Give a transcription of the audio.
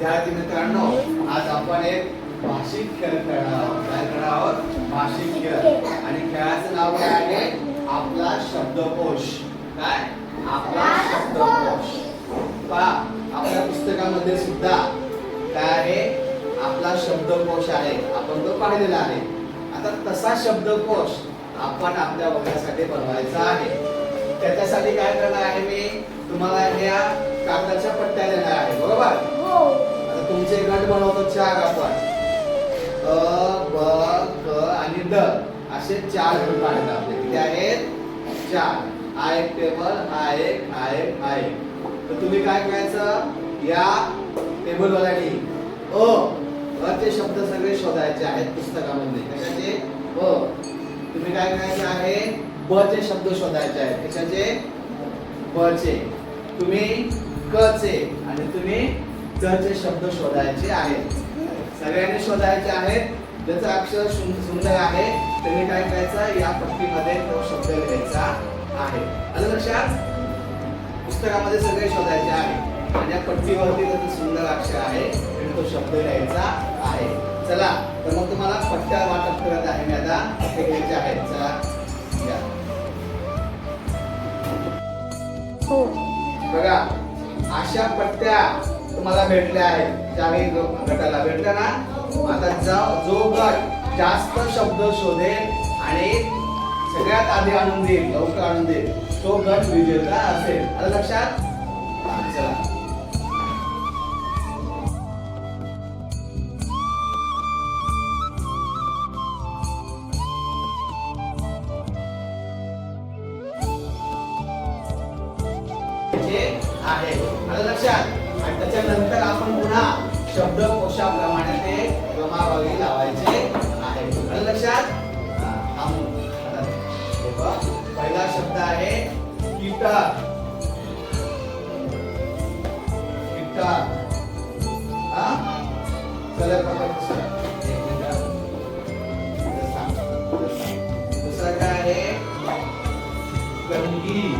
विद्यार्थी मित्रांनो आज आपण एक भाषिक खेळ खेळणार आहोत. काय करणार आहोत? भाषिक खेळ. आणि खेळाचं नाव काय आहे? आपला शब्दकोश. काय? आपला शब्दकोश. पहा आपल्या पुस्तकामध्ये सुद्धा काय आहे? आपला शब्दकोश आहे. आपण तो पाहिलेला आहे. आता तसा शब्दकोश आपण आपल्या वर्गासाठी बनवायचा आहे. त्याच्यासाठी काय करणार आहे मी? तुम्हाला या कागदाच्या पट्ट्या देणार आहे. बरोबर? आता तुमचे गट बनवतो चार आपण. अ ब क आणि ड असे चार गट आहेत आपले. किती आहेत? चार. हा एक टेबल हा एक हा एक हा एक. तर तुम्ही काय करायचं या टेबल वाल्यानी अ अचे शब्द सगळे शोधायचे आहेत पुस्तकामध्ये. कशाचे? अ. तुम्ही काय करायचे आहे? ब चे शब्द शोधायचे आहेत. कशाचे? ब चे. तुम्ही क चे आणि तुम्ही चे शब्द शोधायचे आहेत. सगळ्यांनी शोधायचे आहेत. ज्याचं अक्षर सुंदर आहे त्यांनी काय करायचं? या पट्टीमध्ये तो शब्द लिहायचा आहे. आलं लक्षात? पुस्तकामध्ये सगळे शोधायचे आहे. आणि या पट्टीवरती त्याचं सुंदर अक्षर आहे आणि तो शब्द लिहायचा आहे. चला तर मग तुम्हाला पट्ट्या वाटप करत आहे मी आता हे घ्यायचे आहेत. चला या. हो. बघा अशा पट्ट्या तुम्हाला भेटले आहेत ज्यावेळी जो- गटाला भेटले ना आता जा जो गट जास्त शब्द शोधेल आणि सगळ्यात आधी आणून देईल लवकर आणून देईल तो गट विजेता असेल. आता लक्षात? चला. आहे. आता लक्षात? आणि त्याच्यानंतर आपण पुन्हा शब्द शब्दकोशाप्रमाणे ते गमावावी लावायचे आहे. लक्षात? पहिला शब्द आहे कीटक. कीटक. हा? दुसरा काय आहे? गंगी.